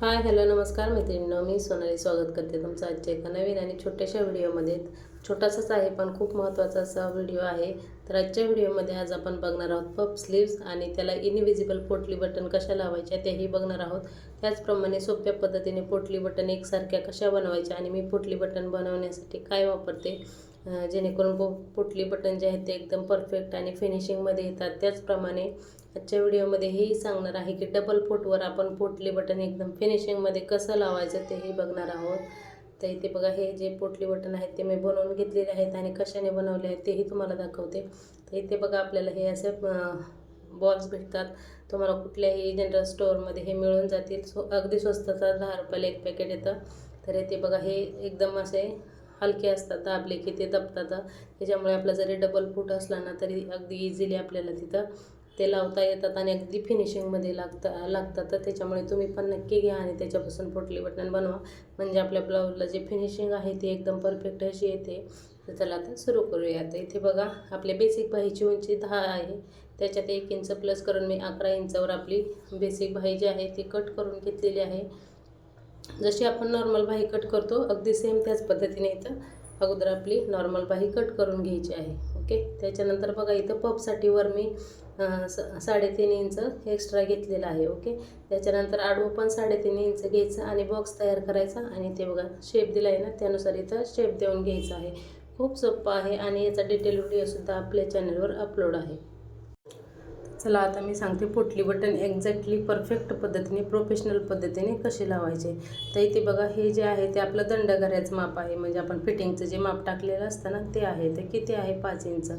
Hi hello नमस्कार मैत्रिणींनो. मी सोनाली स्वागत करते तुमचं आजच्या एका नवीन आणि छोट्याशा व्हिडिओमध्ये. छोटासाच आहे पण खूप महत्त्वाचा असा व्हिडिओ आहे. तर आजच्या व्हिडिओमध्ये आज आपण बघणार आहोत पप स्लीव्स आणि त्याला इनविजिबल पोटली बटन कशा लावायच्या तेही बघणार आहोत. त्याचप्रमाणे सोप्या पद्धतीने पोटली बटन एकसारख्या कशा बनवायच्या आणि मी पोटली बटन बनवण्यासाठी काय वापरते जेणेकरून पो पोटली बटन जे आहेत ते एकदम परफेक्ट आणि फिनिशिंगमध्ये येतात. त्याचप्रमाणे आजच्या व्हिडिओमध्ये हेही सांगणार आहे की डबल फोटवर आपण पोटली बटन एकदम फिनिशिंगमध्ये कसं लावायचं तेही बघणार आहोत. तर इथे बघा हे जे पोटली बटन आहेत ते मी बनवून घेतलेले आहेत आणि कशाने बनवले आहेत तेही तुम्हाला दाखवते. तर इथे बघा आपल्याला हे असे बॉल्स भेटतात. तुम्हाला कुठल्याही जनरल स्टोअरमध्ये हे मिळून जातील. सो अगदी स्वस्ताचा दहा रुपयाला एक पॅकेट येतं. तर इथे बघा हे एकदम असे हलके असतात दाबले की ते दबतात त्याच्यामुळे आपला जरी डबल फूट असला ना तरी अगदी इझिली आपल्याला तिथं ते लावता येतात आणि अगदी फिनिशिंगमध्ये लागता लागतात. तर त्याच्यामुळे तुम्ही पण नक्की घ्या आणि त्याच्यापासून पोटली बटन बनवा. म्हणजे आपल्या ब्लाऊजला जे फिनिशिंग आहे ते एकदम परफेक्ट अशी येते. तर चला आता सुरू करूया. आता इथे बघा आपल्या बेसिक बाहीची उंची दहा आहे. त्याच्यात एक इंच प्लस करून मी अकरा इंचावर आपली बेसिक बाही जी आहे ती कट करून घेतलेली आहे. जशी आपण नॉर्मल बाही कट करतो अगदी सेम त्याच पद्धतीने इथं अगोदर आपली नॉर्मल बाही कट करून घ्यायची आहे. ओके. त्याच्यानंतर बघा इथं पपसाठी वर मी स साडेतीन इंच एक्स्ट्रा घेतलेला आहे ओके. त्याच्यानंतर आडवं पण साडेतीन इंच घ्यायचं आणि बॉक्स तयार करायचा आणि ते बघा शेप दिला आहे ना त्यानुसार इथं शेप देऊन घ्यायचा आहे. खूप सोपं आहे आणि याचा डिटेल व्हिडिओसुद्धा आपल्या चॅनलवर अपलोड आहे. चला आता मी सांगते पोटली बटन एक्झॅक्टली परफेक्ट पद्धतीने प्रोफेशनल पद्धतीने कसे लावायचे. तर इथे बघा हे जे आहे ते आपलं दंडघऱ्याचं माप आहे. म्हणजे आपण फिटिंगचं जे माप टाकलेलं असतं ना ते आहे. ते किती आहे? पाच इंच.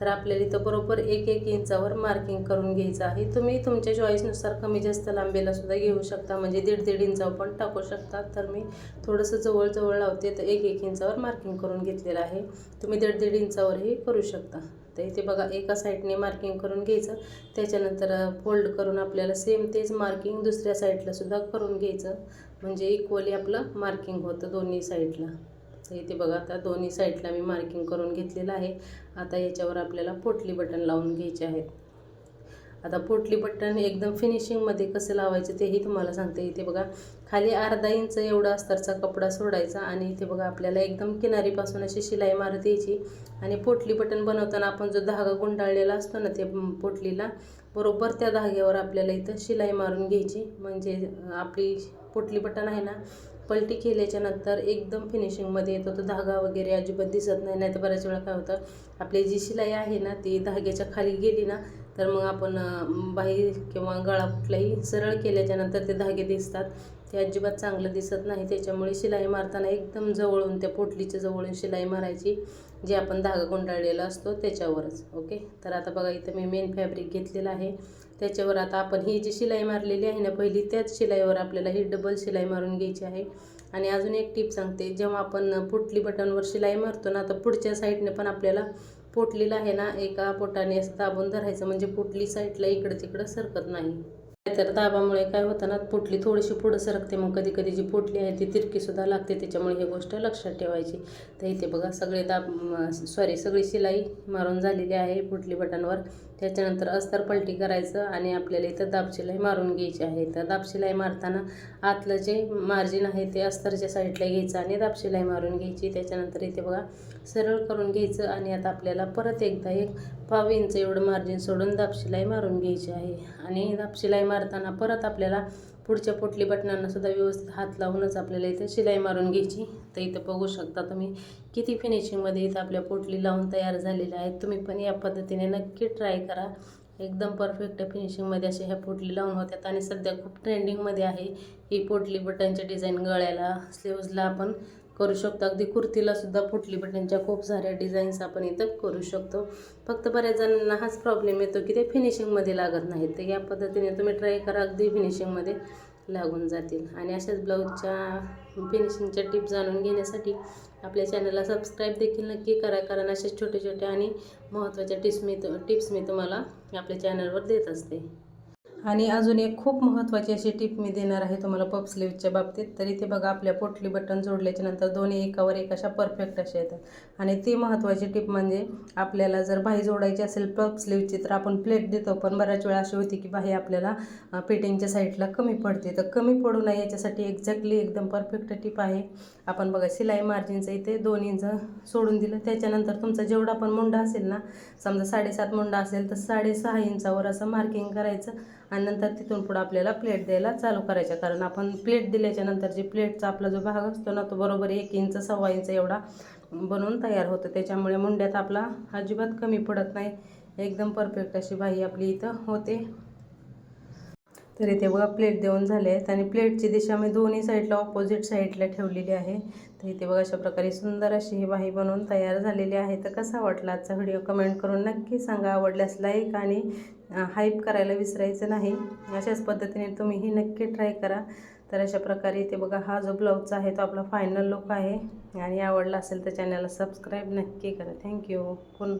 तर आपल्याला इथं बरोबर एक एक इंचावर मार्किंग करून घ्यायचं आहे. तुम्ही तुमच्या चॉईसनुसार कमी जास्त लांबीला सुद्धा घेऊ शकता. म्हणजे दीड दीड इंचावर पण टाकू शकता. तर मी थोडंसं जवळजवळ लावते. तर एक एक इंचावर मार्किंग करून घेतलेलं आहे. तुम्ही दीड दीड इंचावरही करू शकता. तर इथे बघा एका साईडने मार्किंग करून घ्यायचं त्याच्यानंतर फोल्ड करून आपल्याला सेम तेच मार्किंग दुसऱ्या साईडला सुद्धा करून घ्यायचं. म्हणजे इक्वली आपलं मार्किंग होतं दोन्ही साईडला तर इथे बघा आता दोन्ही साईडला मी मार्किंग करून घेतलेलं आहे. आता याच्यावर आपल्याला पोटली बटन लावून घ्यायचे आहेत. आता पोटली बटन एकदम फिनिशिंगमध्ये कसं लावायचं तेही तुम्हाला सांगते. इथे बघा खाली अर्धा इंच एवढा अस्तरचा कपडा सोडायचा आणि इथे बघा आपल्याला एकदम किनारीपासून अशी शिलाई मारत यायची. आणि पोटली बटन बनवताना आपण जो धागा गुंडाळलेला असतो ना ते पोटलीला बरोबर त्या धाग्यावर आपल्याला इथं शिलाई मारून घ्यायची. म्हणजे आपली पोटली बटन आहे ना पलटी केल्याच्यानंतर एकदम फिनिशिंगमध्ये येतो. तो धागा वगैरे अजिबात दिसत नाही. नाही तर बऱ्याच वेळा काय होतं आपली जी शिलाई आहे ना ती धाग्याच्या खाली गेली ना तर मग आपण बाही किंवा गळा कुठलाही सरळ केल्याच्यानंतर ते धागे दिसतात. ते अजिबात चांगलं दिसत नाही. त्याच्यामुळे शिलाई मारताना एकदम जवळून त्या पोटलीच्या जवळून शिलाई मारायची जे आपण धागा गुंडाळलेला असतो त्याच्यावरच. ओके? तर आता बघा इथं मी मेन फॅब्रिक घेतलेलं आहे. त्याच्यावर आता आपण ही जी शिलाई मारलेली आहे ना पहिली त्याच शिलाईवर आपल्याला ही डबल शिलाई मारून घ्यायची आहे. आणि अजून एक टीप सांगते. जेव्हा आपण पुटली बटनवर शिलाई मारतो ना तर पुढच्या साईडने पण आपल्याला पोटलीला आहे ना एका पोटाने असं दाबून धरायचं म्हणजे पोटली साईडला इकडं तिकडं सरकत नाही. तर दाबामुळे काय होतं ना पोटली थोडीशी पुढं सरकते मग कधी कधी जी पोटली आहे ती तिरकीसुद्धा लागते त्याच्यामुळे ही गोष्ट लक्षात ठेवायची. तर इथे बघा सगळे दाब सॉरी सगळी शिलाई मारून झालेली आहे पोटली बटनवर. त्याच्यानंतर अस्तर पलटी करायचं आणि आपल्याला इथं दाबशिलाई मारून घ्यायची आहे. तर दाबशिलाई मारताना आतलं जे मार्जिन आहे ते अस्तरच्या साईडला घ्यायचं आणि दाबशिलाई मारून घ्यायची. त्याच्यानंतर इथे बघा सरळ करून घ्यायचं आणि आता आपल्याला परत एकदा एक पाव इंच एवढं मार्जिन सोडून दाबशिलाई मारून घ्यायची आहे. आणि दाबशिलाई मारताना परत आपल्याला पुढच्या पोटली बटनांना सुद्धा व्यवस्थित हात लावूनच आपल्याला इथं शिलाई मारून घ्यायची. तर इथं बघू शकता तुम्ही किती फिनिशिंगमध्ये इथं आपल्या पोटली लावून तयार झालेल्या आहेत. तुम्ही पण या पद्धतीने नक्की ट्राय करा. एकदम परफेक्ट फिनिशिंगमध्ये अशा ह्या पोटली लावून होत्यात. आणि सध्या खूप ट्रेंडिंगमध्ये आहे ही पोटली बटनच्या डिझाईन गळ्याला स्लीव्जला आपण करू शकतो. अगदी कुर्तीला सुद्धा पोटली बटनच्या खूप साऱ्या डिझाईन्स आपण इथं करू शकतो. फक्त बऱ्याच जणांना हाच प्रॉब्लेम येतो की ते फिनिशिंगमध्ये लागत नाहीत. तर या पद्धतीने तुम्ही ट्राय करा अगदी फिनिशिंगमध्ये लागून जातील. आणि अशाच ब्लाऊजच्या फिनिशिंगच्या टिप्स जाणून घेण्यासाठी आपल्या चॅनलला सबस्क्राईब देखील नक्की करा. कारण अशाच छोटे छोटे आणि महत्त्वाच्या टिप्स मी टिप्स मी तुम्हाला आपल्या चॅनलवर देत असते. आणि अजून एक खूप महत्त्वाची अशी टिप मी देणार आहे तुम्हाला पप स्लीवच्या बाबतीत. तर इथे बघा आपल्या पोटली बटन जोडल्याच्या नंतर दोन्ही एकावर एक अशा परफेक्ट अशा येतात. आणि ती महत्त्वाची टिप म्हणजे आपल्याला जर बाही जोडायची असेल पप स्लीवची तर आपण प्लेट देतो. पण बऱ्याच वेळा अशी होती की बाही आपल्याला पेटिंगच्या साईडला कमी पडते. तर कमी पडू नये याच्यासाठी एक्झॅक्टली एकदम परफेक्ट टिप आहे. आपण बघा शिलाई मार्जिनचं इथे दोन इंच सोडून दिलं. त्याच्यानंतर तुमचा जेवढा पण मुंडा असेल ना समजा साडेसात मुंडा असेल तर साडेसहा इंचावर असं मार्किंग करायचं. आणि नंतर तिथून पुढं आपल्याला प्लेट द्यायला चालू करायच्या कारण आपण प्लेट दिल्याच्या नंतर जे प्लेटचा आपला जो भाग असतो ना तो बरोबर एक इंच सव्वा इंच एवढा बनवून तयार होतो. त्याच्यामुळे मुंड्यात आपला अजिबात कमी पडत नाही. एकदम परफेक्ट अशी बाही आपली इथं होते. तर इथे बघा प्लेट देऊन झाले आहेत. आणि प्लेटची दिशा मी दोन्ही साईडला ऑपोजिट साईडला ठेवलेली आहे. तर इथे बघा अशा प्रकारे सुंदर अशी ही बाही बनवून तयार झालेली आहे. तर कसा वाटला आजचा व्हिडिओ कमेंट करून नक्की सांगा. आवडल्यास लाईक आणि हाईप करायला विसरायचं नाही. अशाच पद्धतीने तुम्हीही नक्की ट्राय करा. तर अशा प्रकारे इथे बघा हा जो ब्लाऊजचा आहे तो आपला फायनल लुक आहे. आणि आवडला असेल तर चॅनलला सबस्क्राईब नक्की करा. थँक्यू कोण